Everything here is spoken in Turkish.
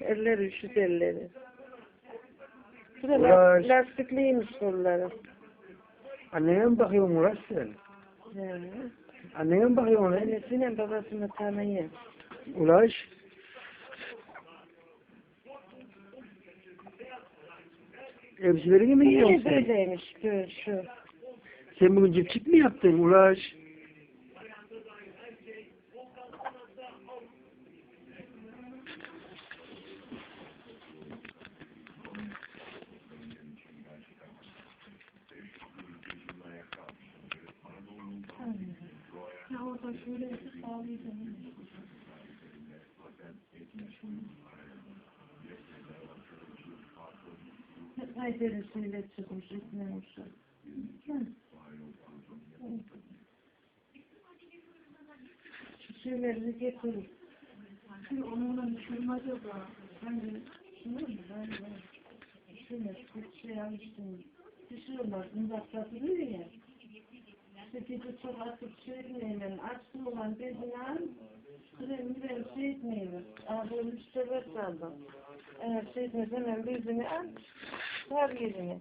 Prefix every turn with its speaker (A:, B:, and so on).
A: Elleri üşüdü elleri. Şurada
B: Uğraş.
A: lastikliymiş kolları.
B: Annene mi bakıyorsun Murat sen?
A: He.
B: Annene mi bakıyorsun lan?
A: Annesiyle babasını tanıyor.
B: Ulaş. Elbiselerini mi giyiyorsun
A: Niye
B: sen?
A: böyleymiş gör şu.
B: Sen bugün cipçip mi yaptın Ulaş?
A: Ay derisiyle çıkmış etmemiş. Şu şeyleri getirin. Şimdi onunla düşürme acaba. Ben de şunu mu ben de. Şöyle bir şey almıştım. Düşürmez. Muzaffer duruyor ya. Gece çok atıp şey etmeyin. Açtım olan bezini al. Kremi ben şey etmeyin. Aa böyle üç sefer saldım. Eğer şey etmez hemen bezini al. Her yerini.